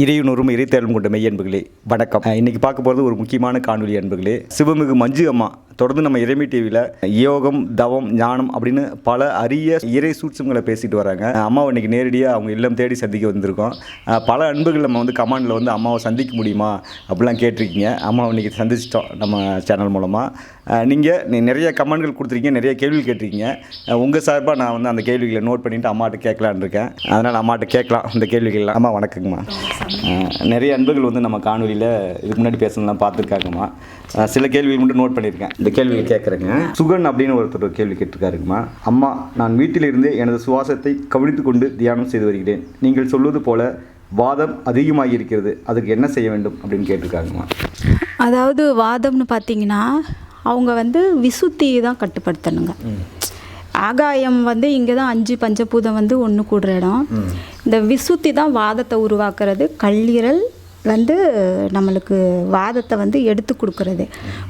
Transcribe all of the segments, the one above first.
இறையுணரும் இறைத்தேர்வும் கொண்ட மெய் அன்புகளே வணக்கம். இன்னைக்கு பார்க்க போகிறது ஒரு முக்கியமான காணொலி அன்புகளே. சிவமிகு மஞ்சு அம்மா தொடர்ந்து நம்ம இறைமை டிவியில் யோகம் தவம் ஞானம் அப்படின்னு பல அரிய இறை சூட்சங்களை பேசிட்டு வராங்க. அம்மாவை இன்னைக்கு நேரடியாக அவங்க இல்லம் தேடி சந்திக்க வந்திருக்கோம். பல அன்புகள் நம்ம வந்து கமாண்டில் வந்து அம்மாவை சந்திக்க முடியுமா அப்படிலாம் கேட்டிருக்கீங்க. அம்மாவை இன்றைக்கி சந்திச்சிட்டோம் நம்ம சேனல் மூலமாக நீங்கள் நிறைய கமெண்ட்கள் கொடுத்துருக்கீங்க நிறைய கேள்வி கேட்டிருக்கீங்க. உங்கள் சார்பாக நான் வந்து அந்த கேள்விகளை நோட் பண்ணிவிட்டு அம்மாட்ட கேட்கலான்னு இருக்கேன். அதனால் அம்மாட்ட கேட்கலாம் அந்த கேள்விகள்லாம் அம்மா வணக்கங்கம்மா. நிறைய அன்புகள் வந்து நம்ம காணொலியில் இதுக்கு முன்னாடி பேசணும்லாம் பார்த்துருக்காங்கம்மா. சில கேள்விகள் மட்டும் நோட் பண்ணியிருக்கேன். இந்த கேள்வியை கேட்குறேங்க சுகன் அப்படின்னு ஒருத்தர் ஒரு கேள்வி கேட்டிருக்காருங்கம்மா. அம்மா நான் வீட்டிலிருந்தே எனது சுவாசத்தை கவனித்து கொண்டு தியானம் செய்து வருகிறேன். நீங்கள் சொல்வது போல வாதம் அதிகமாகி இருக்கிறது அதுக்கு என்ன செய்ய வேண்டும்? அப்படின்னு கேட்டிருக்காங்கம்மா. அதாவது வாதம்னு பார்த்தீங்கன்னா அவங்க வந்து விசுத்தி தான் கட்டுப்படுத்தணுங்க. ஆகாயம் வந்து இங்கே தான் அஞ்சு பஞ்சபூதம் வந்து ஒன்று கூடுற இடம். இந்த விசுத்தி தான் வாதத்தை உருவாக்குறது. கல்லீரல் வந்து நம்மளுக்கு வாதத்தை வந்து எடுத்து கொடுக்கறது.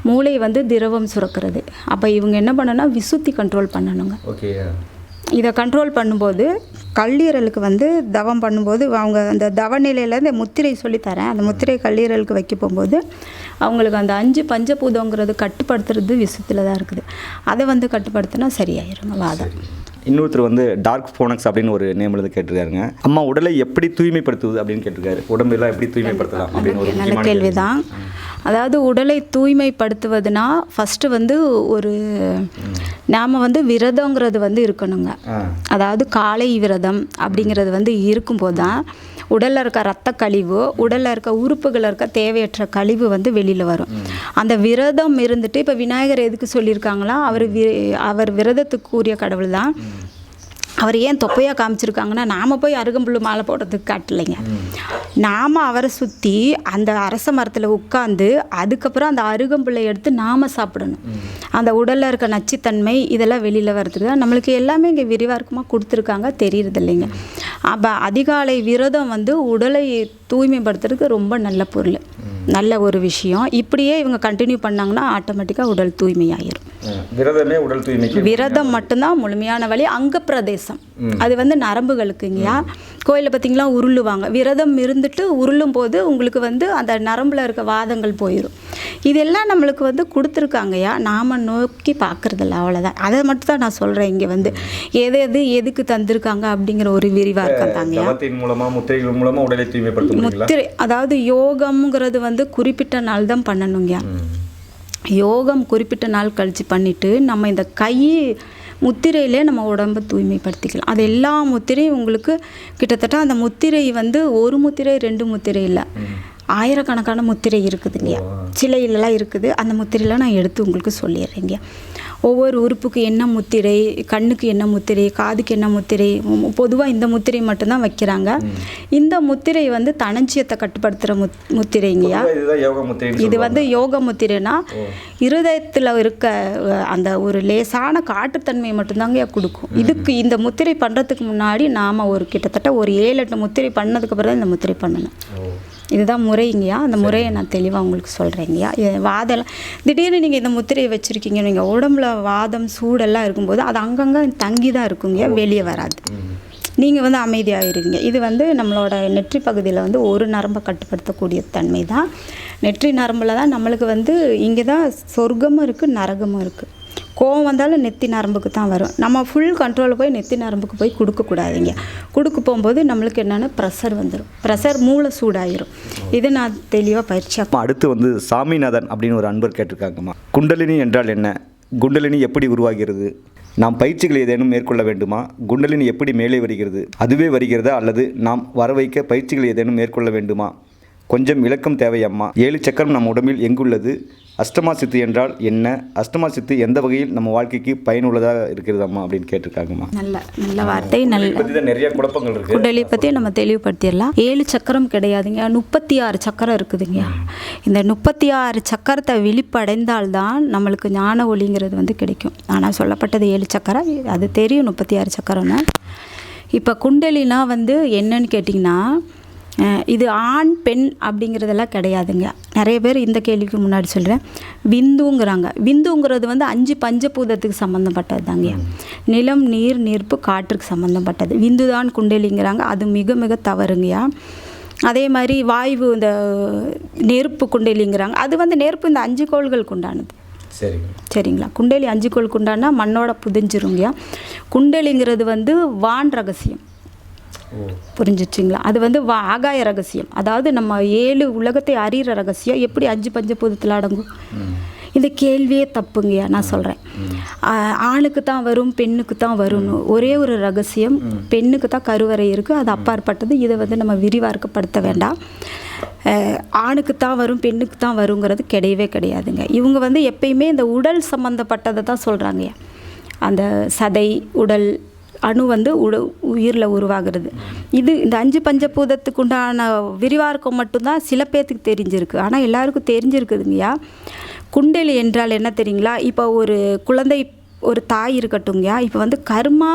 மூளை வந்து திரவம் சுரக்கிறது. அப்போ இவங்க என்ன பண்ணணும்னா விசுத்தி கண்ட்ரோல் பண்ணணுங்க. ஓகே இதை கண்ட்ரோல் பண்ணும்போது கல்லீரலுக்கு வந்து தவம் பண்ணும்போது அவங்க அந்த தவ நிலையில இந்த முத்திரை சொல்லித்தரேன் அந்த முத்திரை கல்லீரலுக்கு வைக்க போகும்போது அவங்களுக்கு அந்த அஞ்சு பஞ்சபூதங்கிறது கட்டுப்படுத்துறது விஷயத்தில் தான் இருக்குது. அதை வந்து கட்டுப்படுத்தினா சரியாயிருங்க வாதம். இன்னொருத்தர் வந்து டார்க் ஃபோனக்ஸ் அப்படின்னு ஒரு நேம் எழுத கேட்டிருக்காருங்க. அம்மா உடலை எப்படி தூய்மைப்படுத்துவது அப்படின்னு கேட்டிருக்காரு. உடம்பெல்லாம் எப்படி தூய்மைப்படுத்தலாம் அப்படின்னு ஒரு நல்ல முக்கியமான கேள்வி. தான் அதாவது உடலை தூய்மைப்படுத்துவதுனா ஃபஸ்ட்டு வந்து ஒரு நாம் வந்து விரதங்கிறது வந்து இருக்கணுங்க. அதாவது காலை விரதம் அப்படிங்கிறது வந்து இருக்கும்போது தான் உடலில் இருக்க ரத்த கழிவு உடலில் இருக்க உறுப்புகளில் இருக்க தேவையற்ற கழிவு வந்து வெளியில் வரும். அந்த விரதம் இருந்துட்டு இப்போ விநாயகர் எதுக்கு சொல்லியிருக்காங்களா? அவர் வி அவர் விரதத்துக்கு கூறிய கடவுள் தான் அவர் ஏன் தொப்பையாக காமிச்சிருக்காங்கன்னா நாம் போய் அருகம்புல் மாலை போடுறதுக்கு காட்டலைங்க. நாம் அவரை சுற்றி அந்த அரச மரத்தில் உட்காந்து அதுக்கப்புறம் அந்த அருகம்புல்லை எடுத்து நாம் சாப்பிடணும். அந்த உடலில் இருக்க நச்சுத்தன்மை இதெல்லாம் வெளியில் வர்றதுக்கு நம்மளுக்கு எல்லாமே இங்கே விரிவாக்கமாக கொடுத்துருக்காங்க தெரியறது இல்லைங்க அப்போ அதிகாலை விரதம் வந்து உடலை தூய்மைப்படுத்துறதுக்கு ரொம்ப நல்ல பொருள். நல்ல ஒரு விஷயம். இப்படியே இவங்க கண்டினியூ பண்ணாங்கன்னா ஆட்டோமேட்டிக்காக உடல் தூய்மையாயிரும். விரதமே உடல் தூய்மைக்கு விரதம் மட்டும்தான் முழுமையான வழி அங்க பிரதேசம். அது வந்து நரம்புகளுக்குங்கய்யா கோயிலில் பார்த்தீங்களா உருளுவாங்க. விரதம் இருந்துட்டு உருளும் போது உங்களுக்கு வந்து அந்த நரம்பில் இருக்க வாதங்கள் போயிடும் இதெல்லாம் நம்மளுக்கு வந்து கொடுத்துருக்காங்கய்யா நாம் நோக்கி பார்க்குறதில்ல அவ்வளோதான் அதை மட்டும் தான் நான் சொல்கிறேன் இங்கே வந்து. எது எது எதுக்கு தந்திருக்காங்க அப்படிங்கிற ஒரு விரிவாக்கம் தாங்கய்யா தவத்தின் மூலமா முத்திரைகள் மூலமா உடலை தூய்மைப்படுத்த முடியுங்களா? முத்திரை அதாவது யோகம்ங்கிறது வந்து குறிப்பிட்ட நாள் தான் பண்ணணுங்கய்யா யோகம் குறிப்பிட்ட நாள் கழித்து பண்ணிவிட்டு நம்ம இந்த கை முத்திரையிலே நம்ம உடம்பை தூய்மைப்படுத்திக்கலாம். அது எல்லா முத்திரையும் உங்களுக்கு கிட்டத்தட்ட அந்த முத்திரை வந்து ஒரு முத்திரை ரெண்டு முத்திரை இல்லை. ஆயிரக்கணக்கான முத்திரை இருக்குதுங்கய்யா சிலையிலலாம் இருக்குது. அந்த முத்திரையெல்லாம் நான் எடுத்து உங்களுக்கு சொல்லிடுறேங்க ஒவ்வொரு உறுப்புக்கு என்ன முத்திரை கண்ணுக்கு என்ன முத்திரை காதுக்கு என்ன முத்திரை பொதுவாக இந்த முத்திரை மட்டும்தான் வைக்கிறாங்க. இந்த முத்திரை வந்து தனஞ்சியத்தை கட்டுப்படுத்துகிற முத் முத்திரைங்கய்யா. இது வந்து யோக முத்திரைனா இருதயத்தில் இருக்க அந்த ஒரு லேசான காட்டுத்தன்மையை மட்டும்தாங்க கொடுக்கும். இதுக்கு இந்த முத்திரை பண்ணுறதுக்கு முன்னாடி நாம் ஒரு கிட்டத்தட்ட ஒரு ஏழு எட்டு முத்திரை பண்ணதுக்கு அப்புறம் தான் இந்த முத்திரை பண்ணணும். இதுதான் முறைங்கய்யா அந்த முறையை நான் தெளிவாக உங்களுக்கு சொல்கிறேங்கய்யா வாதெல்லாம் திடீர்னு நீங்கள் இந்த முத்திரையை வச்சுருக்கீங்க நீங்கள் உடம்புல வாதம் சூடெல்லாம் இருக்கும்போது அது அங்கங்கே தங்கி தான் இருக்குங்கய்யா வெளியே வராது. நீங்கள் வந்து அமைதியாகிருவீங்க இது வந்து நம்மளோட நெற்றி பகுதியில் வந்து ஒரு நரம்பை கட்டுப்படுத்தக்கூடிய தன்மை தான் நெற்றி நரம்பில் தான் நம்மளுக்கு வந்து இங்கே தான் சொர்க்கமும் இருக்குது நரகமும் இருக்குது கோவம் வந்தாலும் நெத்தி நரம்புக்கு தான் வரும். நம்ம ஃபுல் கண்ட்ரோலில் போய் நெத்தி நரம்புக்கு போய் கொடுக்கக்கூடாதுங்க. கொடுக்க போகும்போது நம்மளுக்கு என்னென்னா ப்ரெஷர் வந்துடும் ப்ரெஷர் மூளை சூடாயிரும். இது நான் தெளிவாக பயிற்சியாக அப்போ அடுத்து வந்து சாமிநாதன் அப்படின்னு ஒரு அன்பர் கேட்டிருக்காங்கம்மா. குண்டலினி என்றால் என்ன? குண்டலினி எப்படி உருவாகிறது? நாம் பயிற்சிகள் ஏதேனும் மேற்கொள்ள வேண்டுமா? குண்டலினி எப்படி மேலே வருகிறது? அதுவே வருகிறதா அல்லது நாம் வர வைக்க பயிற்சிகள் ஏதேனும் மேற்கொள்ள வேண்டுமா? கொஞ்சம் விளக்கம் தேவை அம்மா. ஏழு சக்கரம் நம் உடம்பில் எங்குள்ளது? அஷ்டமா சித்து என்றால் என்ன? அஷ்டமா சித்து எந்த வகையில் நம்ம வாழ்க்கைக்கு பயனுள்ளதாக இருக்கிறது அம்மா அப்படின்னு கேட்டிருக்காங்கம்மா நல்ல நல்ல வார்த்தை நல்ல நிறைய குழப்பங்கள் இருக்குது குண்டலி பற்றி நம்ம தெளிவுபடுத்திடலாம். ஏழு சக்கரம் கிடையாதுங்க. முப்பத்தி ஆறு சக்கரம் இருக்குதுங்க. இந்த முப்பத்தி ஆறு சக்கரத்தை விழிப்படைந்தால்தான் நம்மளுக்கு ஞான ஒளிங்கிறது வந்து கிடைக்கும். ஆனால் சொல்லப்பட்டது ஏழு சக்கரம் அது தெரியும் முப்பத்தி ஆறு சக்கரம்னு. இப்போ குண்டலினா வந்து என்னன்னு கேட்டிங்கன்னா இது ஆண் பெண் அப்படிங்கிறதெல்லாம் கிடையாதுங்க. நிறைய பேர் இந்த கேள்விக்கு முன்னாடி சொல்கிறேன் விந்துங்கிறாங்க. விந்துங்கிறது வந்து அஞ்சு பஞ்சபூதத்துக்கு சம்மந்தப்பட்டது தாங்க நிலம் நீர் நெருப்பு காற்றுக்கு சம்மந்தப்பட்டது விந்து தான் குண்டலிங்கிறாங்க. அது மிக மிக தவறுங்கய்யா. அதே மாதிரி வாயு இந்த நெருப்பு குண்டலிங்கிறாங்க. அது வந்து நெருப்பு இந்த அஞ்சு கோள்களுக்கு உண்டானது சரிங்க. சரிங்களா? குண்டலி அஞ்சு கோள் குண்டானா மண்ணோட புதிஞ்சிருங்கயா குண்டலிங்கிறது வந்து வான் ரகசியம். புரிஞ்சிச்சிங்களா? அது வந்து வா ஆகாய ரகசியம். அதாவது நம்ம ஏழு உலகத்தை அறிகிற ரகசியம் எப்படி அஞ்சு பஞ்சபூதத்தில் அடங்கும்? இந்த கேள்வியே தப்புங்கய்யா நான் சொல்கிறேன் ஆணுக்கு தான் வரும் பெண்ணுக்கு தான் வரும்னு ஒரே ஒரு ரகசியம் பெண்ணுக்கு தான் கருவறை இருக்குது அது அப்பாற்பட்டது. இதை வந்து நம்ம விரிவார்க்கப்படுத்த வேண்டாம். ஆணுக்கு தான் வரும் பெண்ணுக்கு தான் வருங்கிறது கிடையவே கிடையாதுங்க. இவங்க வந்து எப்பயுமே இந்த உடல் சம்மந்தப்பட்டதை தான் சொல்கிறாங்கய்யா அந்த சதை உடல் அணு வந்து உட உயிரில் உருவாகிறது. இது இந்த அஞ்சு பஞ்சபூதத்துக்கு உண்டான விரிவாக்கம் மட்டும்தான் சில பேர்த்துக்கு தெரிஞ்சிருக்கு. ஆனால் எல்லாருக்கும் தெரிஞ்சிருக்குதுங்கய்யா. குண்டலி என்றால் என்ன தெரியுங்களா? இப்போ ஒரு குழந்தை ஒரு தாய் இருக்கட்டுங்கய்யா இப்போ வந்து கர்மா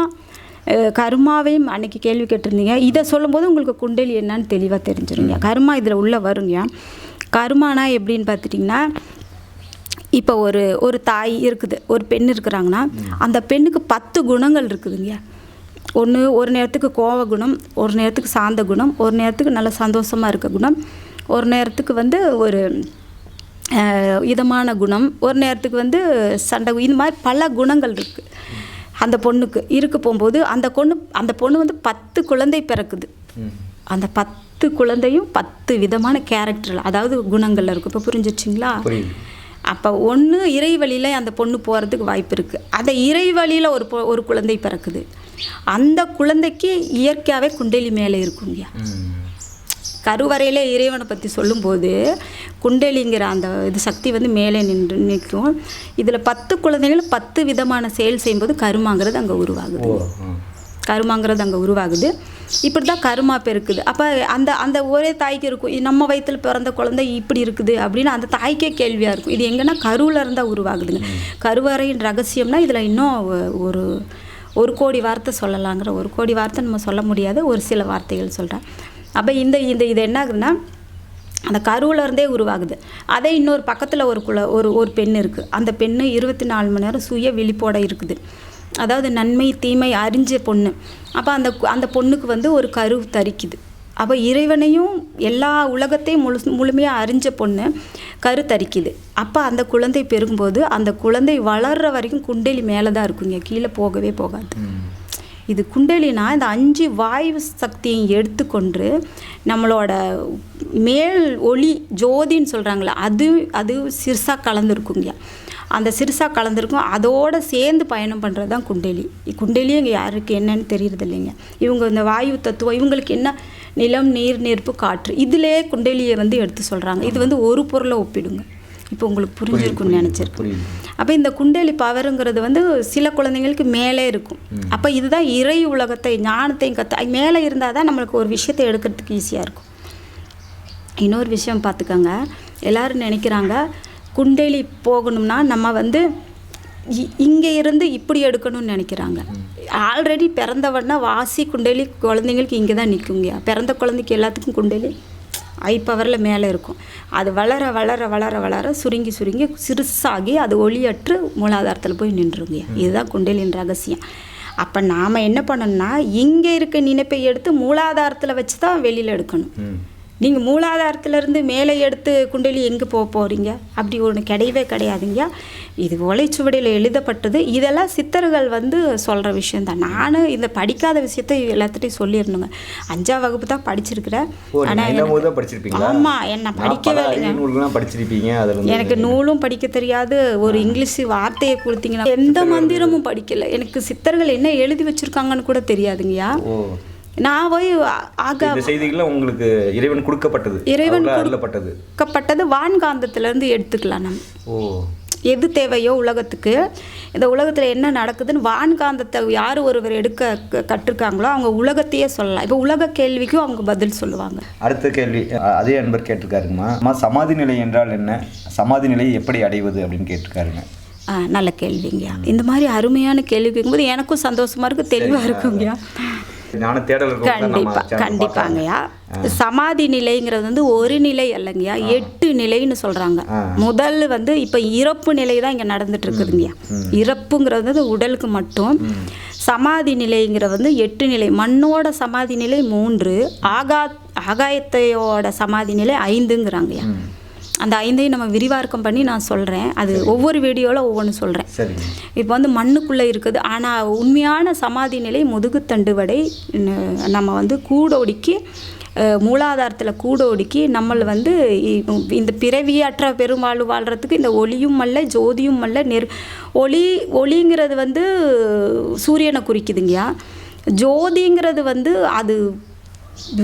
கர்மாவையும் அன்னைக்கு கேள்வி கேட்டிருந்தீங்க. இதை சொல்லும்போது உங்களுக்கு குண்டலி என்னன்னு தெளிவாக தெரிஞ்சிருங்க. கர்மா இதில் உள்ளே வருங்க கர்மானா எப்படின்னு பார்த்துட்டிங்கன்னா இப்போ ஒரு ஒரு தாய் இருக்குது. ஒரு பெண் இருக்கிறாங்கன்னா அந்த பெண்ணுக்கு பத்து குணங்கள் இருக்குதுங்க ஒன்று ஒரு நேரத்துக்கு கோவ குணம் ஒரு நேரத்துக்கு சாந்த குணம் ஒரு நேரத்துக்கு நல்ல சந்தோஷமாக இருக்க குணம் ஒரு நேரத்துக்கு வந்து ஒரு இதமான குணம் ஒரு நேரத்துக்கு வந்து சண்டை இந்த மாதிரி பல குணங்கள் இருக்குது அந்த பொண்ணுக்கு இருக்க போகும்போது அந்த பொண்ணு அந்த பொண்ணு வந்து பத்து குழந்தை பிறக்குது. அந்த பத்து குழந்தையும் பத்து விதமான கேரக்டர் அதாவது குணங்கள்ல இருக்கும் இப்போ புரிஞ்சிச்சிங்களா அப்போ ஒன்று இறை வழியில் அந்த பொண்ணு போகிறதுக்கு வாய்ப்பு இருக்குது அந்த இறை வழியில் ஒரு ஒரு குழந்தை பிறக்குது. அந்த குழந்தைக்கு இயற்கையாகவே குண்டலி மேலே இருக்குங்கய்யா கருவறையிலே இறைவனை பற்றி சொல்லும்போது குண்டலிங்கிற அந்த இது சக்தி வந்து மேலே நின்று நிற்கும். இதில் பத்து குழந்தைகள் பத்து விதமான செயல் செய்யும்போது கருமாங்கிறது அங்கே உருவாகுது. கருமாங்கிறது அங்கே உருவாகுது. இப்படி தான் கருமா பெருக்குது. அப்போ அந்த அந்த ஒரே தாய்க்கு இருக்கும். நம்ம வயிற்றில் பிறந்த குழந்தை இப்படி இருக்குது அப்படின்னு அந்த தாய்க்கே கேள்வியாக இருக்கும். இது எங்கன்னா கருவில் இருந்தால் உருவாகுதுங்க. கருவறையின் ரகசியம்னா இதில் இன்னும் ஒரு ஒரு கோடி வார்த்தை சொல்லலாங்கிற ஒரு கோடி வார்த்தை நம்ம சொல்ல முடியாது ஒரு சில வார்த்தைகள் சொல்கிறேன் அப்போ இந்த இந்த இது என்ன ஆகுதுன்னா அந்த கருவில் இருந்தே உருவாகுது. அதே இன்னொரு பக்கத்தில் ஒரு குல ஒரு ஒரு பெண் இருக்குது அந்த பெண்ணு இருபத்தி நாலு மணி நேரம் சுய விழிப்போட இருக்குது. அதாவது நன்மை தீமை அறிஞ்ச பொண்ணு. அப்போ அந்த அந்த பொண்ணுக்கு வந்து ஒரு கரு தரிக்குது. அப்போ இறைவனையும் எல்லா உலகத்தையும் முழு முழுமையாக அறிஞ்ச பொண்ணு கரு தரிக்குது அப்போ அந்த குழந்தை பெருகும்போது அந்த குழந்தை வளர்ற வரைக்கும் குண்டலி மேலே தான் இருக்குங்க. கீழே போகவே போகாது. இது குண்டலினா இந்த அஞ்சு வாயு சக்தியை எடுத்துக்கொண்டு நம்மளோட மேல் ஒளி ஜோதின்னு சொல்கிறாங்களே அது அது சிறுசாக கலந்துருக்குங்க. அந்த சிறுசாக கலந்துருக்கும். அதோட சேர்ந்து பயணம் பண்ணுறது தான் குண்டலி. குண்டலியும் இங்கே யாருக்கு என்னன்னு தெரியறது இல்லைங்க இவங்க இந்த வாயு தத்துவம் இவங்களுக்கு என்ன நிலம் நீர் நெருப்பு காற்று. இதிலே குண்டலியை வந்து எடுத்து சொல்கிறாங்க இது வந்து ஒரு பொருளை ஒப்பிடுங்க. இப்போ உங்களுக்கு புரிஞ்சிருக்குன்னு நினச்சிருக்கேன். அப்போ இந்த குண்டலி பவருங்கிறது வந்து சில குழந்தைங்களுக்கு மேலே இருக்கும். அப்போ இதுதான் இறை உலகத்தை ஞானத்தையும் கற்று மேலே இருந்தால் தான் நம்மளுக்கு ஒரு விஷயத்தை எடுக்கிறதுக்கு ஈஸியாக இருக்கும். இன்னொரு விஷயம் பார்த்துக்கோங்க. எல்லாரும் நினைக்கிறாங்க குண்டலி போகணும்னா நம்ம வந்து இங்கே இருந்து இப்படி எடுக்கணும்னு நினைக்கிறாங்க. ஆல்ரெடி பிறந்தவன்னா வாசி குண்டலி குழந்தைங்களுக்கு இங்கே தான் நிற்குங்க பிறந்த குழந்தைக்கு எல்லாத்துக்கும் குண்டலி ஐ பவரில் மேலே இருக்கும். அது வளர வளர வளர வளர சுருங்கி சுருங்கி சிறுசாகி அது ஒளியற்று மூலாதாரத்தில் போய் நின்றுங்க இதுதான் குண்டலின் ரகசியம். அப்போ நாம் என்ன பண்ணணும்னா இங்கே இருக்க நினைப்பை எடுத்து மூலாதாரத்தில் வச்சு தான் வெளியில் எடுக்கணும். நீங்கள் மூலாதாரத்திலேருந்து மேலே எடுத்து குண்டலி எங்கே போக போகிறீங்க அப்படி ஒன்று கிடையவே கிடையாதுங்க. இது ஓலைச்சுவடியில் எழுதப்பட்டது. இதெல்லாம் சித்தர்கள் வந்து சொல்கிற விஷயந்தான் நானும் இந்த படிக்காத விஷயத்த எல்லாத்துட்டையும் சொல்லிடணுங்க அஞ்சாம் வகுப்பு தான் படிச்சிருக்கிறேன். தான் படிச்சிருப்பீங்களா? ஆமாம் என்ன படிக்கவே இல்லைங்க. படிச்சிருப்பீங்க எனக்கு நூலும் படிக்க தெரியாது. ஒரு இங்கிலீஷ் வார்த்தையை கொடுத்தீங்கன்னா எந்த மந்திரமும் படிக்கல. எனக்கு சித்தர்கள் என்ன எழுதி வச்சிருக்காங்கன்னு கூட தெரியாதுங்கய்யா. நான் போய் ஆக இந்த செய்திகள்லாம் உங்களுக்கு இறைவன் கொடுக்கப்பட்டது. இறைவன் கொடுக்கப்பட்டது வான்காந்தத்திலேருந்து எடுத்துக்கலாம் நம்ம. ஓ. எது தேவையோ உலகத்துக்கு இந்த உலகத்தில் என்ன நடக்குதுன்னு வான்காந்தத்தை யார் ஒருவர் எடுக்க கற்றுருக்காங்களோ அவங்க உலகத்தையே சொல்லலாம். இப்போ உலக கேள்விக்கும் அவங்க பதில் சொல்லுவாங்க. அடுத்த கேள்வி அதே அன்பர் கேட்டிருக்காருங்கம்மா. அம்மா சமாதி நிலை என்றால் என்ன? சமாதி நிலையை எப்படி அடைவது அப்படின்னு கேட்டிருக்காருங்க. நல்ல கேள்விங்கய்யா. இந்த மாதிரி அருமையான கேள்வி கேட்கும்போது எனக்கும் சந்தோஷமா இருக்கு தெளிவாக இருக்குங்கய்யா. ஞான தேடல் கண்டிப்பா கண்டிப்பாங்கய்யா. சமாதி நிலைங்கிறது வந்து ஒரு நிலை அல்லங்கய்யா. எட்டு நிலைன்னு சொல்றாங்க. ஆ. முதல் வந்து இப்போ இறப்பு நிலை தான் இங்கே நடந்துட்டு இருக்குதுங்கய்யா இறப்புங்கிறது வந்து உடலுக்கு மட்டும். சமாதி நிலைங்கிற வந்து எட்டு நிலை. மண்ணோட சமாதி நிலை மூன்று. ஆகா ஆகாயத்தையோட சமாதி நிலை ஐந்துங்கிறாங்கய்யா. அந்த ஐந்தையும் நம்ம விரிவாக்கம் பண்ணி நான் சொல்கிறேன் அது ஒவ்வொரு வீடியோவில் ஒவ்வொன்று சொல்கிறேன் இப்போ வந்து மண்ணுக்குள்ளே இருக்குது. ஆனால் உண்மையான சமாதி நிலை முதுகுத்தண்டு வடை நம்ம வந்து கூடோடிக்கு மூலாதாரத்தில் கூடோடிக்கு நம்மளை வந்து இந்த பிறவியற்ற பெருவாழ்வு வாழ்கிறதுக்கு இந்த ஒளியும் அல்ல ஜோதியும் அல்ல நெரு ஒளி ஒளிங்கிறது வந்து சூரியனை குறிக்குதுங்கய்யா ஜோதிங்கிறது வந்து அது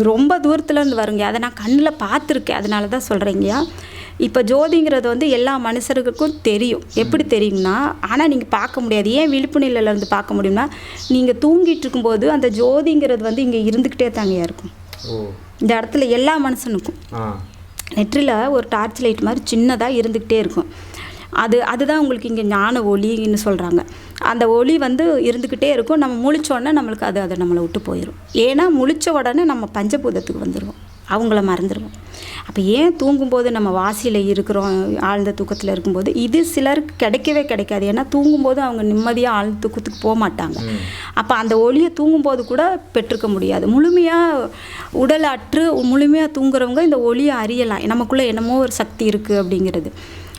ரொம்ப தூரத்துலேருந்து வருங்க. அதை நான் கண்ணில் பார்த்துருக்கேன். அதனால தான் சொல்கிறேங்கய்யா இப்போ ஜோதிங்கிறது வந்து எல்லா மனுஷர்களுக்கும் தெரியும். எப்படி தெரியும்னா ஆனால் நீங்கள் பார்க்க முடியாது. ஏன் விழிப்பு நிலையில இருந்து பார்க்க முடியும்னா நீங்கள் தூங்கிட்டு இருக்கும்போது அந்த ஜோதிங்கிறது வந்து இங்கே இருந்துக்கிட்டே தாங்கய்யா இருக்கும். இந்த இடத்துல எல்லா மனுஷனுக்கும். நெற்றில் ஒரு டார்ச் லைட் மாதிரி சின்னதாக இருந்துக்கிட்டே இருக்கும். அது அதுதான் உங்களுக்கு இங்கே ஞான ஒளின்னு சொல்கிறாங்க அந்த ஒளி வந்து இருந்துக்கிட்டே இருக்கும். நம்ம முழிச்சோடனே நம்மளுக்கு அது அதை நம்மளை விட்டு போயிடும் ஏன்னா முழிச்ச உடனே நம்ம பஞ்சபூதத்துக்கு வந்துடுவோம் அவங்கள மறந்துடுவோம் அப்போ ஏன் தூங்கும்போது நம்ம வாசியில் இருக்கிறோம் ஆழ்ந்த தூக்கத்தில் இருக்கும்போது? இது சிலருக்கு கிடைக்கவே கிடைக்காது. ஏன்னா தூங்கும்போது அவங்க நிம்மதியாக ஆழ்ந்த தூக்கத்துக்கு போக மாட்டாங்க. அப்போ அந்த ஒளியை தூங்கும்போது கூட பெற்றிருக்க முடியாது. முழுமையாக உடல் அற்று முழுமையாக தூங்குறவங்க இந்த ஒளியை அறியலாம். நமக்குள்ளே என்னமோ ஒரு சக்தி இருக்குது அப்படிங்கிறது.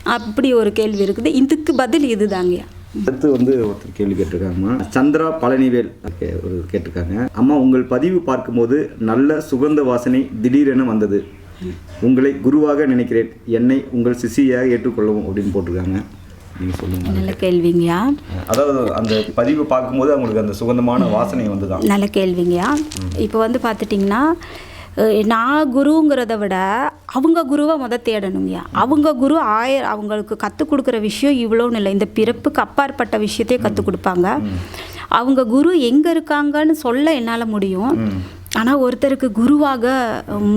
அப்படி ஒரு கேள்வி இருக்குது. இதுக்கு பதில் இதுதாங்கய்யா. அடுத்து வந்து ஒருத்தர் கேள்வி கேட்டிருக்காங்கம்மா சந்திரா பழனிவேல் கே- ஒரு கேட்டிருக்காங்க. அம்மா உங்கள் பதிவு பார்க்கும்போது நல்ல சுகந்த வாசனை திடீரென வந்தது. உங்களை குருவாக நினைக்கிறேன். என்னை உங்கள் சிஷியாக ஏற்றுக்கொள்ளவும் அப்படின்னு போட்டிருக்காங்க. நீங்கள் சொல்லுங்க. நல்ல கேள்விங்கய்யா. அதாவது அந்த பதிவு பார்க்கும்போது அவங்களுக்கு அந்த சுகந்தமான வாசனை வந்துதான். நல்ல கேள்விங்கய்யா. இப்போ வந்து பார்த்துட்டிங்கன்னா நான் குருங்கிறத விட அவங்க குருவை முத தேடணுங்கய்யா அவங்க குரு ஆயிரம் அவங்களுக்கு கற்றுக் கொடுக்குற விஷயம் இவ்வளோன்னு இல்லை. இந்த பிறப்புக்கு அப்பாற்பட்ட விஷயத்தையே கற்றுக் கொடுப்பாங்க. அவங்க குரு எங்கே இருக்காங்கன்னு சொல்ல என்னால் முடியும். ஆனால் ஒருத்தருக்கு குருவாக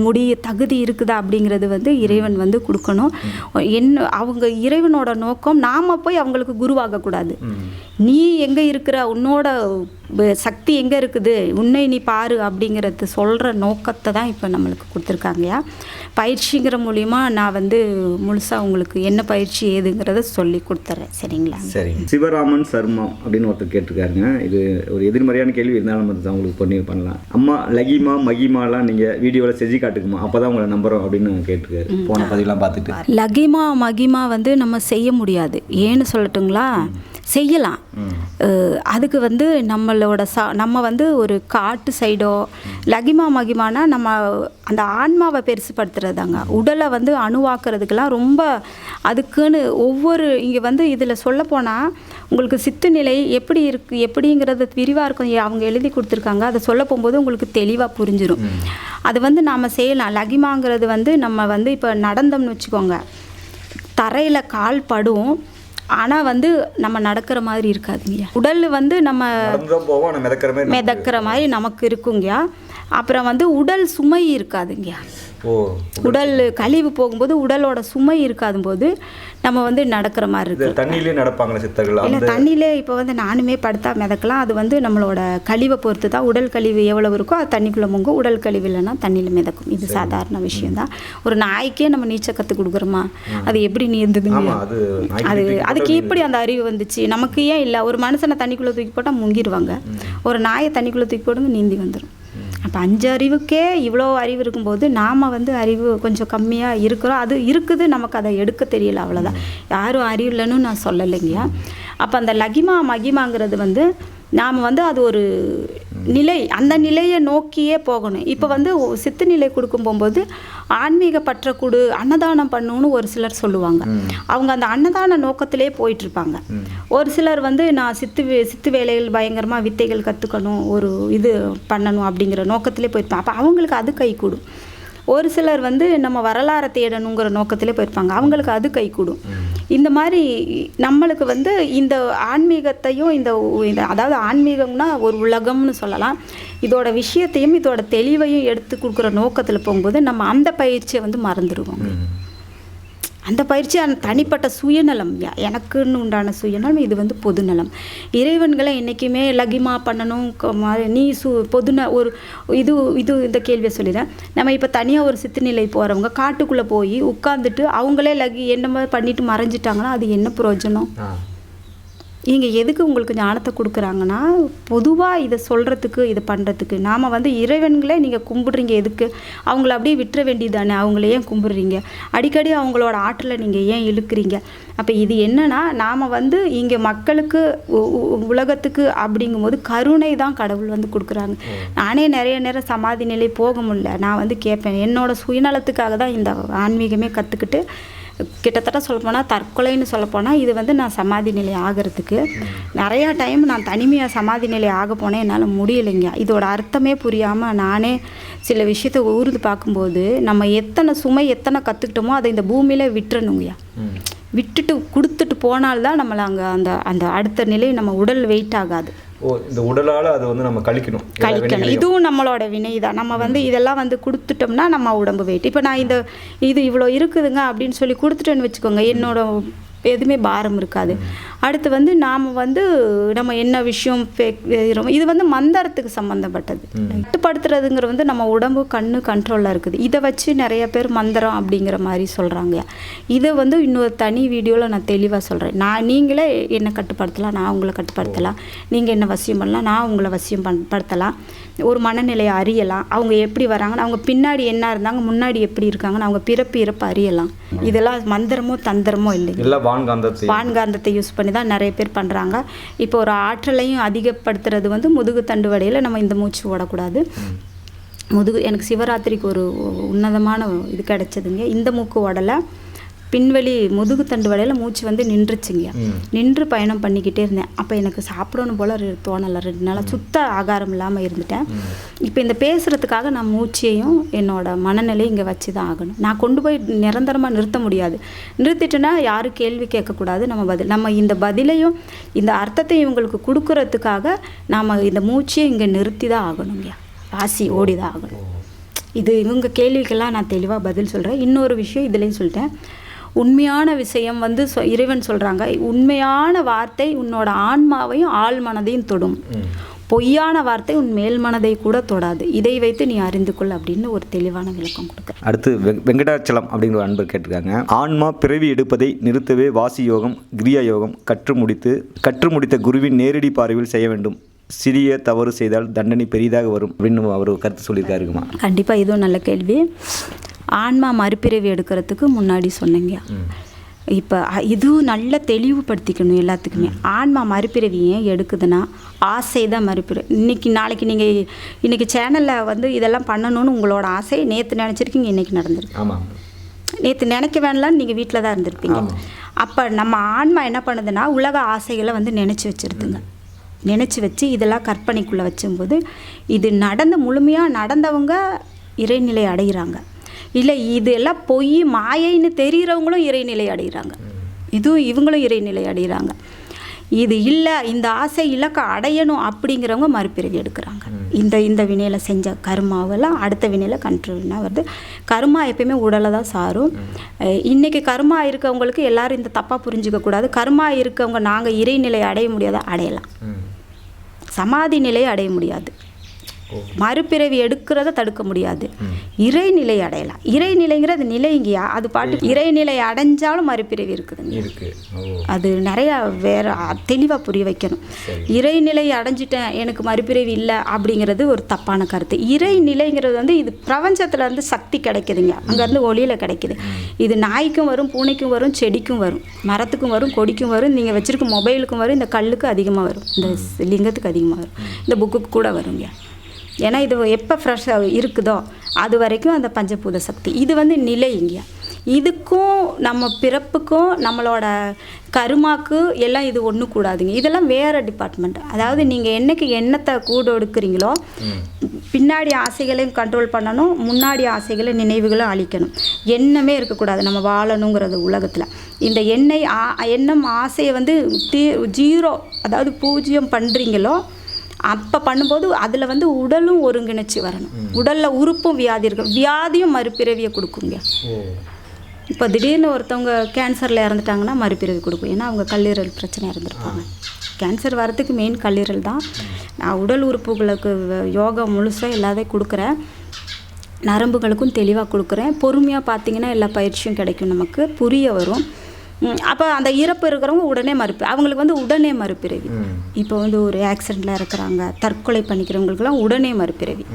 முடிய தகுதி இருக்குதா அப்படிங்கிறது வந்து இறைவன் வந்து கொடுக்கணும். என்ன அவங்க இறைவனோட நோக்கம் நாம் போய் அவங்களுக்கு குருவாகக்கூடாது நீ எங்கே இருக்கிற உன்னோட சக்தி எங்கே இருக்குது? உன்னை நீ பாரு அப்படிங்கிறது சொல்கிற நோக்கத்தை தான் இப்போ நம்மளுக்கு கொடுத்துருக்காங்கயா பயிற்சிங்கிற மூலிமா நான் வந்து முழுசாக உங்களுக்கு என்ன பயிற்சி ஏதுங்கிறத சொல்லி கொடுத்துட்றேன் சரிங்களா? சரி சிவராமன் சர்மா அப்படின்னு ஒருத்தர் கேட்டிருக்காருங்க. இது ஒரு எதிர்மறையான கேள்வி இருந்தாலும் அது உங்களுக்கு பண்ணி பண்ணலாம். அம்மா லகிமா மகிமாலாம் நீங்கள் வீடியோவில் செஞ்சு காட்டுக்குமா? அப்போ தான் உங்களை நம்புறோம் அப்படின்னு கேட்டிருக்காரு. போன பதிவுலாம் பார்த்துட்டு. லகிமா மகிமா வந்து நம்ம செய்ய முடியாது. ஏன்னு சொல்லட்டுங்களா? செய்யலாம். அதுக்கு வந்து நம்மளோட சா நம்ம வந்து ஒரு காட்டு சைடோ லகிமா மகிமானா நம்ம அந்த ஆன்மாவை பெருசுப்படுத்துறதாங்க உடலை வந்து அணுவாக்குறதுக்கெல்லாம் ரொம்ப அதுக்குன்னு ஒவ்வொரு இங்கே வந்து இதில் சொல்லப்போனால் உங்களுக்கு சித்து நிலை எப்படி இருக்கு எப்படிங்கிறது விரிவாக இருக்கும் அவங்க எழுதி கொடுத்துருக்காங்க. அதை சொல்ல போகும்போது உங்களுக்கு தெளிவாக புரிஞ்சிடும் அது வந்து நாம் செய்யலாம். லகிமாங்கிறது வந்து நம்ம வந்து இப்போ நடந்தோம்னு வச்சுக்கோங்க. தரையில் கால் படும். ஆனால் வந்து நம்ம நடக்கிற மாதிரி இருக்காதுங்கய்யா உடல் வந்து நம்ம மிதக்கிற மாதிரி நமக்கு இருக்குங்கய்யா அப்புறம் வந்து உடல் சுமை இருக்காதுங்கய்யா உடல் கழிவு போகும்போது உடலோட சுமை இருக்காது போது நம்ம வந்து நடக்கிற மாதிரி இருக்கு தண்ணியிலே நடப்பாங்களே சித்தர்கள்? இல்லை தண்ணியிலே இப்போ வந்து நானுமே படுத்தா மிதக்கலாம். அது வந்து நம்மளோட கழிவை பொறுத்து தான் உடல் கழிவு எவ்வளவு இருக்கோ அது தண்ணிக்குள்ளே முங்கும். உடல் கழிவு இல்லைன்னா தண்ணியில் மிதக்கும். இது சாதாரண விஷயம்தான். ஒரு நாய்க்கே நம்ம நீச்சல் கற்றுக் கொடுக்குறோமா அது எப்படி நீந்துதுங்க? அது அதுக்கு எப்படி அந்த அறிவு வந்துச்சு? நமக்கு ஏன் இல்லை? ஒரு மனுஷனை தண்ணிக்குள்ளே தூக்கி போட்டால் முங்கிடுவாங்க ஒரு நாயை தண்ணிக்குள்ளே தூக்கி போடுங்க நீந்தி வந்துடும் அப்போ அஞ்சு அறிவுக்கே இவ்வளோ அறிவு இருக்கும்போது நாம் வந்து அறிவு கொஞ்சம் கம்மியாக இருக்கிறோம். அது இருக்குது நமக்கு அதை எடுக்க தெரியல அவ்வளோதான் யாரும் அறிவு இல்லைன்னு நான் சொல்லலைங்கய்யா. அப்போ அந்த லகிமா மகிமாங்கிறது வந்து நாம் வந்து அது ஒரு நிலை அந்த நிலையை நோக்கியே போகணும். இப்போ வந்து சித்து நிலை கொடுக்கும் போகும்போது ஆன்மீக பற்ற கொடு அன்னதானம் பண்ணுன்னு ஒரு சிலர் சொல்லுவாங்க. அவங்க அந்த அன்னதான நோக்கத்திலே போயிட்டு இருப்பாங்க ஒரு சிலர் வந்து நான் சித்து சித்து வேலைகள் பயங்கரமாக வித்தைகள் கற்றுக்கணும் ஒரு இது பண்ணணும் அப்படிங்கிற நோக்கத்திலே போயிருப்பாங்க. அப்போ அவங்களுக்கு அது கை கூடும். ஒரு சிலர் வந்து நம்ம வரலாறை தேடணுங்கிற நோக்கத்திலே போயிருப்பாங்க. அவங்களுக்கு அது கை கூடும். இந்த மாதிரி நம்மளுக்கு வந்து இந்த ஆன்மீகத்தையும் இந்த அதாவது ஆன்மீகம்னா ஒரு உலகம்னு சொல்லலாம். இதோட விஷயத்தையும் இதோட தெளிவையும் எடுத்து கொடுக்குற நோக்கத்தில் போகும்போது நம்ம அந்த பயிற்சியை வந்து மறந்துடுவோம் அந்த பயிற்சி தனிப்பட்ட சுயநலம். யா- எனக்குன்னு உண்டான சுயநலம் இது வந்து பொதுநலம். இறைவன்களை என்றைக்குமே லகிமா பண்ணணும் க- நீ சு பொதுன ஒரு இது இது இந்த கேள்வியை சொல்லிடுறேன். நம்ம இப்போ தனியாக ஒரு சித்துநிலை போகிறவங்க காட்டுக்குள்ளே போய் உட்காந்துட்டு அவங்களே லகி என்ன மாதிரி பண்ணிட்டு மறைஞ்சிட்டாங்கன்னா அது என்ன பிரயோஜனம்? இங்கே எதுக்கு உங்களுக்கு ஞானத்தை கொடுக்குறாங்கன்னா பொதுவாக இதை சொல்கிறதுக்கு இது பண்ணுறதுக்கு நாம் வந்து இறைவன்களே நீங்கள் கும்பிடுறீங்க எதுக்கு? அவங்கள அப்படியே விட்டுற வேண்டியது தானே அவங்கள ஏன் கும்பிடுறீங்க? அடிக்கடி அவங்களோட ஆற்றலை நீங்கள் ஏன் இழுக்கிறீங்க? அப்போ இது என்னன்னா நாம் வந்து இங்கே மக்களுக்கு உலகத்துக்கு அப்படிங்கும்போது கருணை தான் கடவுள் வந்து கொடுக்குறாங்க. நானே நிறைய நேரம் சமாதி நிலை போக முடியல. நான் வந்து கேட்பேன் என்னோட சுயநலத்துக்காக தான் இந்த ஆன்மீகமே கற்றுக்கிட்டு கிட்டத்தட்ட சொல்லப்போனால் தற்கொலைன்னு சொல்லப்போனால் இது வந்து நான் சமாதி நிலை ஆகிறதுக்கு நிறையா டைம் நான் தனிமையாக சமாதி நிலை ஆக போனேன் என்னால் முடியலைங்க. இதோட அர்த்தமே புரியாமல் நானே சில விஷயத்தை ஊர்ந்து பார்க்கும்போது நம்ம எத்தனை சுமை எத்தனை கற்றுக்கிட்டோமோ அதை இந்த பூமியில விட்டுறணுங்கய்யா. விட்டுட்டு கொடுத்துட்டு போனால்தான் நம்மளை அங்கே அந்த அந்த அடுத்த நிலை நம்ம உடல் வெயிட் ஆகாது. ஓ இந்த உடலால் அதை வந்து நம்ம கழிக்கணும். கழிக்கணும். இதுவும் நம்மளோட வினை தான் நம்ம வந்து இதெல்லாம் வந்து கொடுத்துட்டோம்னா நம்ம உடம்பு வெயிட். இப்போ நான் இந்த இது இவ்வளோ இருக்குதுங்க அப்படின்னு சொல்லி கொடுத்துட்டேன்னு வச்சுக்கோங்க என்னோட எதுவுமே பாரம் இருக்காது. அடுத்து வந்து நாம் வந்து நம்ம என்ன விஷயம் இது வந்து மந்திரத்துக்கு சம்மந்தப்பட்டது கட்டுப்படுத்துறதுங்கிற வந்து நம்ம உடம்பு கண்ணு கண்ட்ரோலில் இருக்குது. இதை வச்சு நிறைய பேர் மந்திரம் அப்படிங்கிற மாதிரி சொல்கிறாங்க இதை வந்து இன்னொரு தனி வீடியோவில் நான் தெளிவாக சொல்கிறேன் நான் நீங்களே என்னை கட்டுப்படுத்தலாம்? நான் உங்களை கட்டுப்படுத்தலாம். நீங்கள் என்ன வசியம் பண்ணலாம்? நான் உங்களை வசியம் பண் படுத்தலாம். ஒரு மனநிலையை அறியலாம். அவங்க எப்படி வராங்கன்னு அவங்க பின்னாடி என்ன இருந்தாங்க முன்னாடி எப்படி இருக்காங்கன்னு அவங்க பிறப்பு இறப்பு அறியலாம். இதெல்லாம் மந்திரமோ தந்திரமோ இல்லைங்க எல்லாம் வான்காந்தத்தை வான்காந்தத்தை யூஸ் பண்ணி தான் நிறைய பேர் பண்ணுறாங்க இப்போ ஒரு ஆற்றலையும் அதிகப்படுத்துறது வந்து முதுகு தண்டு வடையில் நம்ம இந்த மூச்சு ஓடக்கூடாது. முதுகு எனக்கு சிவராத்திரிக்கு ஒரு உன்னதமான இது கிடைச்சதுங்க. இந்த மூக்கு ஓடலை. பின்வழி முதுகு தண்டு வடையில் மூச்சு வந்து நின்றுச்சுங்க. நின்று பயணம் பண்ணிக்கிட்டே இருந்தேன். அப்போ எனக்கு சாப்பிடணும் போல் தோணலை. ரெண்டு நாளாக சுத்த ஆகாரம் இல்லாமல் இருந்துட்டேன். இப்போ இந்த பேசுகிறதுக்காக நான் மூச்சையும் என்னோட மனநிலையும் இங்கே வச்சு தான் ஆகணும். நான் கொண்டு போய் நிரந்தரமாக நிறுத்த முடியாது. நிறுத்திட்டேன்னா யாரும் கேள்வி கேட்கக்கூடாது. நம்ம பதில் நம்ம இந்த பதிலையும் இந்த அர்த்தத்தை இவங்களுக்கு கொடுக்கறதுக்காக நாம் இந்த மூச்சையும் இங்கே நிறுத்தி தான் ஆகணுங்க ராசி ஓடி தான் ஆகணும். இது இவங்க கேள்விக்கெல்லாம் நான் தெளிவாக பதில் சொல்கிறேன் இன்னொரு விஷயம் இதுலேயும் சொல்லிட்டேன். உண்மையான விஷயம் வந்து சொ இறைவன் சொல்கிறாங்க உண்மையான வார்த்தை உன்னோட ஆன்மாவையும் ஆள் மனதையும் தொடும். பொய்யான வார்த்தை உன் மேல் மனதை கூட தொடாது. இதை வைத்து நீ அறிந்து கொள் அப்படின்னு ஒரு தெளிவான விளக்கம் கொடுக்குறேன் அடுத்து வெங்- வெங்கடாச்சலம் அப்படிங்கிற ஒரு அன்பர் கேட்டிருக்காங்க. ஆன்மா பிறவி எடுப்பதை நிறுத்தவே வாசி யோகம் கிரியா யோகம் கற்று முடித்து கற்று முடித்த குருவின் நேரடி பார்வையில் செய்ய வேண்டும். சிறிய தவறு செய்தால் தண்டனை பெரிதாக வரும் அப்படின்னு அவர் ஒரு கருத்து சொல்லியிருக்காருக்குமா கண்டிப்பாக இதுவும் நல்ல கேள்வி. ஆன்மா மறுபிறவி எடுக்கிறதுக்கு முன்னாடி சொன்னீங்க. இப்போ இதுவும் நல்ல தெளிவுபடுத்திக்கணும் எல்லாத்துக்குமே. ஆன்மா மறுபிறவி ஏன் எடுக்குதுன்னா ஆசை தான் மறுபிறவி. இன்னைக்கு நாளைக்கு நீங்கள் இன்னைக்கு சேனலில் வந்து இதெல்லாம் பண்ணணும்னு உங்களோட ஆசை நேற்று நினச்சிருக்கீங்க இன்னைக்கு நடந்திருக்கு. ஆமாம் நேற்று நினைக்க வேணலாம்னு நீங்கள் வீட்டில் தான் இருந்திருப்பீங்க. அப்போ நம்ம ஆன்மா என்ன பண்ணுதுன்னா உலக ஆசைகளை வந்து நினச்சி வச்சிருதுங்க. நினச்சி வச்சு இதெல்லாம் கற்பனைக்குள்ளே வச்சும்போது இது நடந்து முழுமையாக நடந்தவங்க இறைநிலை அடைகிறாங்க இல்லை இது எல்லாம் பொய் மாயைன்னு தெரிகிறவங்களும் இறைநிலை அடைகிறாங்க இதுவும் இவங்களும் இறைநிலை அடைகிறாங்க இது இல்லை இந்த ஆசை இலக்கை அடையணும் அப்படிங்கிறவங்க மறுபிறவி எடுக்கிறாங்க. இந்த இந்த வினையில் செஞ்ச கர்மாவெல்லாம் அடுத்த வினையில் கண்ட்ரோல்னா வருது. கர்மா எப்பயுமே உடலை தான் சாரும். அஹ் இன்னைக்கு கர்மா இருக்கவங்களுக்கு எல்லாரும் இந்த தப்பாக புரிஞ்சுக்க கூடாது. கர்மா இருக்கவங்க நாங்கள் இறைநிலை அடைய முடியாத அடையலாம். சமாதி நிலையை அடைய முடியாது. மறுபிறவி எடுக்கிறத தடுக்க முடியாது. இறைநிலை அடையலாம். இறைநிலைங்கிறது நிலைங்கயா அது பாட்டு இறைநிலை அடைஞ்சாலும் மறுபிறவி இருக்குதுங்க. அது நிறையா வேற தெளிவாக புரிய வைக்கணும். இறைநிலை அடைஞ்சிட்டேன் எனக்கு மறுபிறவி இல்லை அப்படிங்கிறது ஒரு தப்பான கருத்து. இறைநிலைங்கிறது வந்து இது பிரபஞ்சத்தில் இருந்து சக்தி கிடைக்குதுங்க. அங்கேருந்து ஒளியில் கிடைக்குது. இது நாய்க்கும் வரும் பூனைக்கும் வரும் செடிக்கும் வரும். மரத்துக்கும் வரும் கொடிக்கும் வரும். நீங்கள் வச்சிருக்க மொபைலுக்கும் வரும் இந்த கல்லுக்கு அதிகமாக வரும். இந்த லிங்கத்துக்கு அதிகமாக வரும். இந்த புக்குக்கு கூட வருங்க. ஏன்னா இது எப்போ ஃப்ரெஷ்ஷாக இருக்குதோ அது வரைக்கும் அந்த பஞ்சபூத சக்தி. இது வந்து நிலை இங்கே. இதுக்கும் நம்ம பிறப்புக்கும் நம்மளோட கருமாக்கு எல்லாம் இது ஒன்று கூடாதுங்க. இதெல்லாம் வேறு டிபார்ட்மெண்ட் அதாவது நீங்கள் என்னைக்கு எண்ணத்தை கூட எடுக்கிறீங்களோ பின்னாடி ஆசைகளையும் கண்ட்ரோல் பண்ணணும் முன்னாடி ஆசைகளை நினைவுகளும் அழிக்கணும். எண்ணமே இருக்கக்கூடாது. நம்ம வாழணுங்கிறது உலகத்தில். இந்த எண்ணெய் ஆ- எண்ணம் ஆசையை வந்து தீ ஜீரோ அதாவது பூஜ்ஜியம் பண்ணுறீங்களோ அப்போ பண்ணும்போது அதில் வந்து உடலும் ஒருங்கிணைச்சு வரணும். உடலில் உறுப்பும் வியாதி இருக்கும் வியாதியும் மறுபிறவியை கொடுக்குங்க. இப்போ திடீர்னு ஒருத்தவங்க கேன்சரில் இறந்துட்டாங்கன்னா மறுபிறவி கொடுக்கும். ஏன்னா அவங்க கல்லீரல் பிரச்சனை இறந்துருப்பாங்க கேன்சர் வரதுக்கு மெயின் கல்லீரல் தான். நான் உடல் உறுப்புகளுக்கு யோகா முழுசாக எல்லாத்தையும் கொடுக்குறேன். நரம்புகளுக்கும் தெளிவாக கொடுக்குறேன். பொறுமையாக பார்த்தீங்கன்னா எல்லா பயிற்சியும் கிடைக்கும் நமக்கு. புரிய வரும். அப்போ அந்த இறப்பு இருக்கிறவங்க உடனே மறுப்பு. அவங்களுக்கு வந்து உடனே மறுபிறவி. இப்போ வந்து ஒரு ஆக்சிடெண்ட்டில் இருக்கிறாங்க தற்கொலை பண்ணிக்கிறவங்களுக்கெல்லாம் உடனே மறுபிறவி.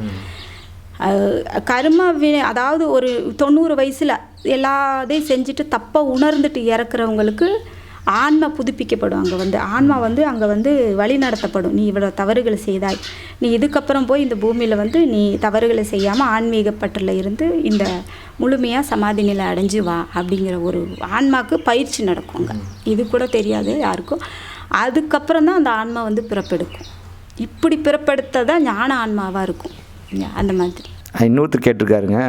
கர்ம அதாவது ஒரு தொண்ணூறு வயசில் எல்லாத்தையும் செஞ்சுட்டு தப்பாக உணர்ந்துட்டு இறக்குறவங்களுக்கு ஆன்மா புதுப்பிக்கப்படும். அங்கே வந்து ஆன்மா வந்து அங்கே வந்து வழி நடத்தப்படும். நீ இவ்வளோ தவறுகளை செய்தாய். நீ இதுக்கப்புறம் போய் இந்த பூமியில் வந்து நீ தவறுகளை செய்யாமல் ஆன்மீக பற்றில் இருந்து இந்த முழுமையாக சமாதி நிலை அடைஞ்சு வா அப்படிங்கிற ஒரு ஆன்மாக்கு பயிற்சி நடக்குங்க இது கூட தெரியாது யாருக்கும். அதுக்கப்புறம் தான் அந்த ஆன்மா வந்து பிறப்பெடுக்கும். இப்படி பிறப்பெடுத்ததான் ஞான ஆன்மாவாக இருக்கும். அந்த மாதிரி. இன்னொருத்தர் கேட்டிருக்காருங்க.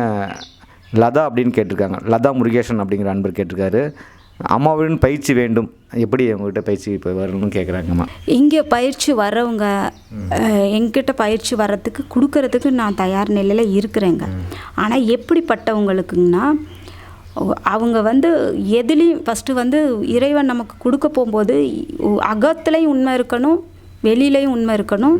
லதா அப்படின்னு கேட்டிருக்காங்க. லதா முருகேசன் அப்படிங்கிற அன்பர் கேட்டிருக்காரு. அம்மாவின் பயிற்சி வேண்டும். எப்படி உங்கள்கிட்ட பயிற்சி இப்போ வரணும்னு கேட்குறாங்கம்மா இங்கே பயிற்சி வர்றவங்க அஹ், என்கிட்ட பயிற்சி வர்றதுக்கு கொடுக்கறதுக்கு நான் தயார் நிலையில் இருக்கிறேங்க. ஆனால் எப்படிப்பட்டவங்களுக்குங்கன்னா ஒ- அவங்க வந்து எதுலேயும் ஃபஸ்ட்டு வந்து இறைவன் நமக்கு கொடுக்க போகும்போது அகத்துலேயும் உண்மை இருக்கணும் வெளியிலையும் உண்மை இருக்கணும்.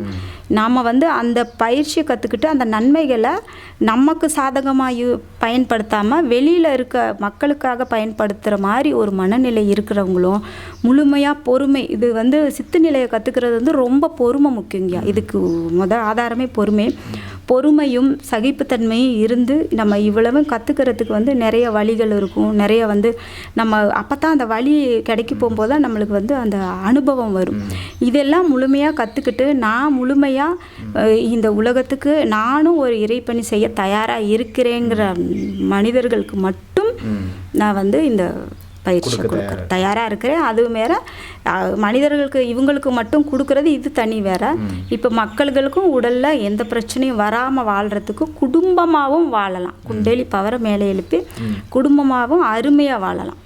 நாம் வந்து அந்த பயிற்சியை கற்றுக்கிட்டு அந்த நன்மைகளை நமக்கு சாதகமாக யூ பயன்படுத்தாமல் வெளியில் இருக்க மக்களுக்காக பயன்படுத்துகிற மாதிரி ஒரு மனநிலை இருக்கிறவங்களும் முழுமையாக பொறுமை இது வந்து சித்து நிலையை கற்றுக்கிறது வந்து ரொம்ப பொறுமை முக்கியங்க இதுக்கு முத ஆதாரமே பொறுமை. பொறுமையும் சகிப்புத்தன்மையும் இருந்து நம்ம இவ்வளவு கற்றுக்கிறதுக்கு வந்து நிறைய வழிகள் இருக்கும். நிறைய வந்து நம்ம அப்போ தான் அந்த வழி கிடைக்க போகும்போது தான் நம்மளுக்கு வந்து அந்த அனுபவம் வரும். இதெல்லாம் முழுமையாக கற்றுக்கிட்டு நான் முழுமையாக இந்த உலகத்துக்கு நானும் ஒரு இறைப்பணி செய்ய தயாராக இருக்கிறேங்கிற மனிதர்களுக்கு மட்டும் நான் வந்து இந்த பயிற்சி கொடுக்குறேன் தயாராக இருக்கிறேன். அது வேற மனிதர்களுக்கு இவங்களுக்கு மட்டும் கொடுக்கறது இது தனி வேற. இப்போ மக்கள்களுக்கும் உடலில் எந்த பிரச்சனையும் வராமல் வாழ்கிறதுக்கு குடும்பமாகவும் வாழலாம். குண்டேலி பவரை மேலே எழுப்பி குடும்பமாகவும் அருமையாக வாழலாம்.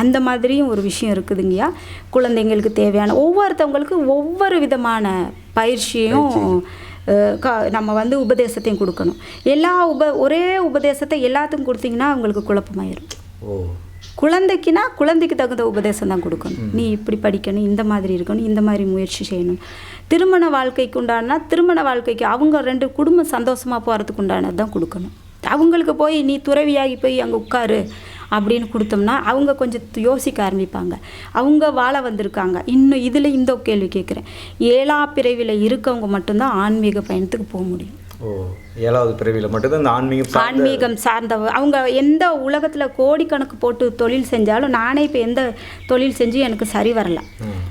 அந்த மாதிரியும் ஒரு விஷயம் இருக்குதுங்கய்யா. குழந்தைங்களுக்கு தேவையான ஒவ்வொருத்தவங்களுக்கு ஒவ்வொரு விதமான பயிற்சியும் நம்ம வந்து உபதேசத்தையும் கொடுக்கணும். எல்லா உப ஒரே உபதேசத்தை எல்லாத்துக்கும் கொடுத்தீங்கன்னா அவங்களுக்கு குழப்பமாயிரும். ஓ. குழந்தைக்குனா குழந்தைக்கு தகுந்த உபதேசம் தான் கொடுக்கணும். நீ இப்படி படிக்கணும் இந்த மாதிரி இருக்கணும் இந்த மாதிரி முயற்சி செய்யணும். திருமண வாழ்க்கைக்கு உண்டானா திருமண வாழ்க்கைக்கு அவங்க ரெண்டு குடும்பம் சந்தோஷமாக போகிறதுக்கு உண்டானது தான் கொடுக்கணும். அவங்களுக்கு போய் நீ துறவியாகி போய் அங்கே உட்காரு அப்படின்னு கொடுத்தோம்னா அவங்க கொஞ்சம் யோசிக்க ஆரம்பிப்பாங்க. அவங்க வாழ வந்திருக்காங்க. இன்னும் இதில் இந்த கேள்வி கேட்குறேன். ஏழா பிறவியில் இருக்கவங்க மட்டும்தான் ஆன்மீக பயணத்துக்கு போக முடியும். ஓ ஏழாவது பிறவியில் மட்டும்தான் இந்த ஆன்மீகம் சார்ந்த- ஆன்மீகம் சார்ந்தவ அவங்க எந்த உலகத்தில் கோடிக்கணக்கு போட்டு தொழில் செஞ்சாலும் நானே இப்போ எந்த தொழில் செஞ்சு எனக்கு சரி வரல.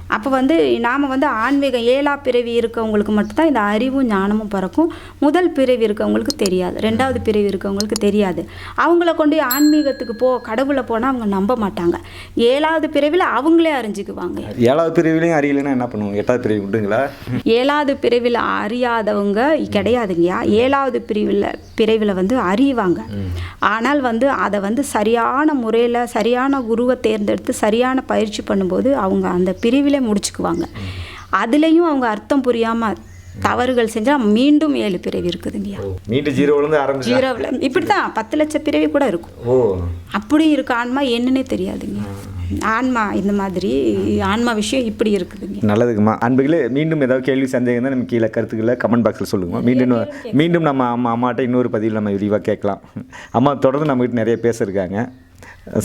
அப்போ வந்து நாம் வந்து ஆன்மீகம் ஏழா பிறவி இருக்கவங்களுக்கு மட்டும்தான் இந்த அறிவும் ஞானமும் பிறக்கும். முதல் பிறவி இருக்கவங்களுக்கு தெரியாது. ரெண்டாவது பிறவி இருக்கவங்களுக்கு தெரியாது. அவங்கள கொண்டு ஆன்மீகத்துக்கு போ கடவுளை போனால் அவங்க நம்ப மாட்டாங்க. ஏழாவது பிறவியில் அவங்களே அறிஞ்சுக்குவாங்க. ஏழாவது பிரிவிலையும் அறியலைன்னா என்ன பண்ணுவோம்? எட்டாவது பிரிவு உண்டுங்களா? ஏழாவது பிரிவில் அறியாதவங்க கிடையாதுங்கய்யா. ஏழாவது பிரிவில் பிரிவில் வந்து அறிவாங்க. ஆனால் வந்து அதை வந்து சரியான முறையில் சரியான குருவை தேர்ந்தெடுத்து சரியான பயிற்சி பண்ணும்போது அவங்க அந்த பிரிவிலே முடிச்சுக்குவாங்க. அதுலேயும் அவங்க அர்த்தம் புரியாமல் தவறுகள் செஞ்சால் மீண்டும் ஏழு பிறவி இருக்குதுங்கய்யா மீண்டும் ஜீரோவிலேருந்து ஆரம்பிச்சு? ஜீரோவில் இப்படி தான் பத்து லட்சம் பிறவி கூட இருக்கும். ஓ. அப்படி இருக்க. ஆன்மா என்னன்னே தெரியாதுங்க. ஆன்மா இந்த மாதிரி ஆன்மா விஷயம் இப்படி இருக்குதுங்க நல்லதுக்குமா அன்புகளே மீண்டும் ஏதாவது கேள்வி சந்தேகம் தான் நம்ம கீழே கருத்துக்களை கமெண்ட் பாக்ஸில் சொல்லுங்க மீண்டும் மீண்டும் நம்ம அம்மா அம்மாட்ட இன்னொரு பதிவில் நம்ம விரிவாக கேட்கலாம். அம்மா தொடர்ந்து நம்மகிட்ட நிறைய பேசியிருக்காங்க.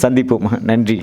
சந்திப்போம் நன்றி.